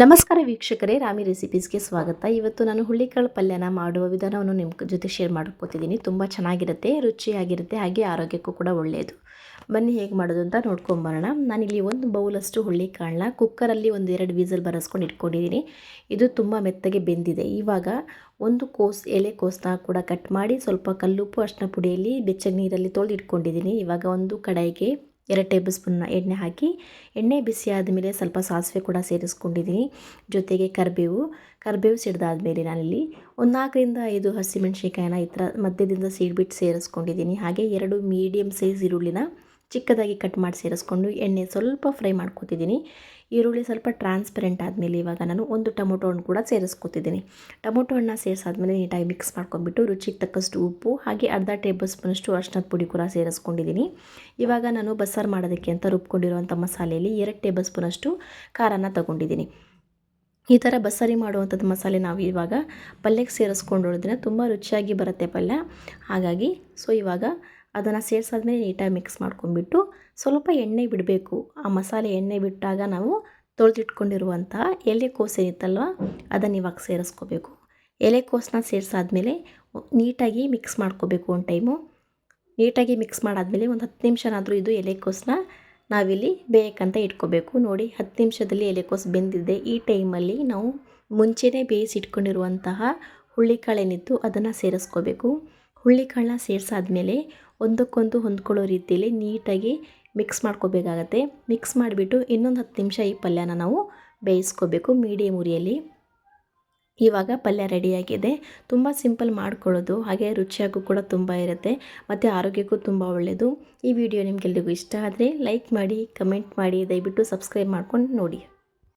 ನಮಸ್ಕಾರ ವೀಕ್ಷಕರೇ, ರಾಮಿ ರೆಸಿಪೀಸ್ಗೆ ಸ್ವಾಗತ. ಇವತ್ತು ನಾನು ಹುಳ್ಳಿಕಾಳು ಪಲ್ಯನ ಮಾಡುವ ವಿಧಾನವನ್ನು ನಿಮ್ಮ ಜೊತೆ ಶೇರ್ ಮಾಡ್ಕೋತಿದ್ದೀನಿ. ತುಂಬ ಚೆನ್ನಾಗಿರುತ್ತೆ, ರುಚಿಯಾಗಿರುತ್ತೆ, ಹಾಗೆ ಆರೋಗ್ಯಕ್ಕೂ ಕೂಡ ಒಳ್ಳೆಯದು. ಬನ್ನಿ ಹೇಗೆ ಮಾಡೋದು ಅಂತ ನೋಡ್ಕೊಂಬರೋಣ. ನಾನಿಲ್ಲಿ ಒಂದು ಬೌಲಷ್ಟು ಹುಳ್ಳಿಕಾಳನ್ನ ಕುಕ್ಕರಲ್ಲಿ ಒಂದು ಎರಡು ವೀಸಲ್ ಬರೆಸ್ಕೊಂಡು ಇಟ್ಕೊಂಡಿದ್ದೀನಿ. ಇದು ತುಂಬ ಮೆತ್ತಗೆ ಬೆಂದಿದೆ. ಇವಾಗ ಒಂದು ಕೋಸ್, ಎಲೆ ಕೋಸನ್ನ ಕೂಡ ಕಟ್ ಮಾಡಿ ಸ್ವಲ್ಪ ಕಲ್ಲುಪ್ಪು, ಅರ್ಶಿನ ಪುಡಿಯಲ್ಲಿ ಬೆಚ್ಚಗೆ ನೀರಲ್ಲಿ ತೊಳೆದು ಇಟ್ಕೊಂಡಿದ್ದೀನಿ ಇವಾಗ ಒಂದು ಕಡಾಯಿಗೆ ಎರಡು ಟೇಬಲ್ ಸ್ಪೂನ್ ಎಣ್ಣೆ ಹಾಕಿ, ಎಣ್ಣೆ ಬಿಸಿ ಆದಮೇಲೆ ಸ್ವಲ್ಪ ಸಾಸಿವೆ ಕೂಡ ಸೇರಿಸ್ಕೊಂಡಿದ್ದೀನಿ. ಜೊತೆಗೆ ಕರಿಬೇವು ಕರಿಬೇವು ಸಿಡ್ದಾದ್ಮೇಲೆ ನಾನಿಲ್ಲಿ ಒಂದು ನಾಲ್ಕರಿಂದ ಐದು ಹಸಿಮೆಣ್ಸಿನ್ಕಾಯಿನ ಈ ಥರ ಮಧ್ಯದಿಂದ ಸೀಡ್ಬಿಟ್ಟು ಸೇರಿಸ್ಕೊಂಡಿದ್ದೀನಿ. ಹಾಗೆ ಎರಡು ಮೀಡಿಯಮ್ ಸೈಜ್ ಈರುಳ್ಳಿನ ಚಿಕ್ಕದಾಗಿ ಕಟ್ ಮಾಡಿ ಸೇರಿಸ್ಕೊಂಡು ಎಣ್ಣೆ ಸ್ವಲ್ಪ ಫ್ರೈ ಮಾಡ್ಕೋತಿದ್ದೀನಿ. ಈರುಳ್ಳಿ ಸ್ವಲ್ಪ ಟ್ರಾನ್ಸ್ಪರೆಂಟ್ ಆದಮೇಲೆ ಇವಾಗ ನಾನು ಒಂದು ಟೊಮೊಟೊ ಹಣ್ಣು ಕೂಡ ಸೇರಿಸ್ಕೊತಿದ್ದೀನಿ. ಟೊಮೊಟೊ ಹಣ್ಣು ಸೇರಿಸಾದ್ಮೇಲೆ ನೀಟಾಗಿ ಮಿಕ್ಸ್ ಮಾಡ್ಕೊಂಡ್ಬಿಟ್ಟು ರುಚಿಗೆ ತಕ್ಕಷ್ಟು ಉಪ್ಪು ಹಾಗೆ ಅರ್ಧ ಟೇಬಲ್ ಸ್ಪೂನಷ್ಟು ಅರ್ಶಿನದ ಪುಡಿ ಕೂಡ ಸೇರಿಸ್ಕೊಂಡಿದ್ದೀನಿ. ಇವಾಗ ನಾನು ಬಸ್ಸಾರು ಮಾಡೋದಕ್ಕೆ ಅಂತ ರುಬ್ಕೊಂಡಿರುವಂಥ ಮಸಾಲೆಯಲ್ಲಿ ಎರಡು ಟೇಬಲ್ ಸ್ಪೂನಷ್ಟು ಖಾರನ ತಗೊಂಡಿದ್ದೀನಿ. ಈ ಥರ ಬಸ್ಸಾರಿ ಮಾಡುವಂಥದ್ದು ಮಸಾಲೆ ನಾವು ಇವಾಗ ಪಲ್ಯಕ್ಕೆ ಸೇರಿಸ್ಕೊಂಡು ತುಂಬ ರುಚಿಯಾಗಿ ಬರುತ್ತೆ ಪಲ್ಯ. ಹಾಗಾಗಿ ಸೊ ಇವಾಗ ಅದನ್ನು ಸೇರಿಸಾದ್ಮೇಲೆ ನೀಟಾಗಿ ಮಿಕ್ಸ್ ಮಾಡ್ಕೊಂಡ್ಬಿಟ್ಟು ಸ್ವಲ್ಪ ಎಣ್ಣೆ ಬಿಡಬೇಕು. ಆ ಮಸಾಲೆ ಎಣ್ಣೆ ಬಿಟ್ಟಾಗ ನಾವು ತೊಳೆದಿಟ್ಕೊಂಡಿರುವಂತಹ ಎಲೆಕೋಸು ಏನಿತ್ತಲ್ವ, ಅದನ್ನು ಇವಾಗ ಸೇರಿಸ್ಕೋಬೇಕು. ಎಲೆಕೋಸನ್ನ ಸೇರಿಸಾದ್ಮೇಲೆ ನೀಟಾಗಿ ಮಿಕ್ಸ್ ಮಾಡ್ಕೋಬೇಕು ಒಂದು ಟೈಮು ನೀಟಾಗಿ ಮಿಕ್ಸ್ ಮಾಡಾದಮೇಲೆ ಒಂದು ಹತ್ತು ನಿಮಿಷನಾದರೂ ಇದು ಎಲೆಕೋಸನ್ನ ನಾವಿಲ್ಲಿ ಬೇಯಕ್ಕಂತ ಇಟ್ಕೋಬೇಕು. ನೋಡಿ, ಹತ್ತು ನಿಮಿಷದಲ್ಲಿ ಎಲೆಕೋಸು ಬೆಂದಿದೆ. ಈ ಟೈಮಲ್ಲಿ ನಾವು ಮುಂಚೆನೇ ಬೇಯಿಸಿಟ್ಕೊಂಡಿರುವಂತಹ ಹುಳಿಕಾಳೇನಿತ್ತು ಅದನ್ನು ಸೇರಿಸ್ಕೋಬೇಕು. ಹುಳ್ಳಿಕಾಳನ್ನ ಸೇರಿಸಾದ್ಮೇಲೆ ಒಂದಕ್ಕೊಂದು ಹೊಂದ್ಕೊಳ್ಳೋ ರೀತಿಯಲ್ಲಿ ನೀಟಾಗಿ ಮಿಕ್ಸ್ ಮಾಡ್ಕೋಬೇಕಾಗತ್ತೆ. ಮಿಕ್ಸ್ ಮಾಡಿಬಿಟ್ಟು ಇನ್ನೊಂದು ಹತ್ತು ನಿಮಿಷ ಈ ಪಲ್ಯನ ನಾವು ಬೇಯಿಸ್ಕೋಬೇಕು ಮೀಡಿಯಮ್ ಉರಿಯಲ್ಲಿ. ಇವಾಗ ಪಲ್ಯ ರೆಡಿಯಾಗಿದೆ ತುಂಬ ಸಿಂಪಲ್ ಮಾಡ್ಕೊಳ್ಳೋದು, ಹಾಗೆ ರುಚಿಯಾಗೂ ಕೂಡ ತುಂಬ ಇರುತ್ತೆ, ಮತ್ತು ಆರೋಗ್ಯಕ್ಕೂ ತುಂಬ ಒಳ್ಳೆಯದು ಈ ವಿಡಿಯೋ ನಿಮಗೆಲ್ಲರಿಗೂ ಇಷ್ಟ ಆದರೆ ಲೈಕ್ ಮಾಡಿ ಕಮೆಂಟ್ ಮಾಡಿ, ದಯವಿಟ್ಟು ಸಬ್ಸ್ಕ್ರೈಬ್ ಮಾಡ್ಕೊಂಡು ನೋಡಿ.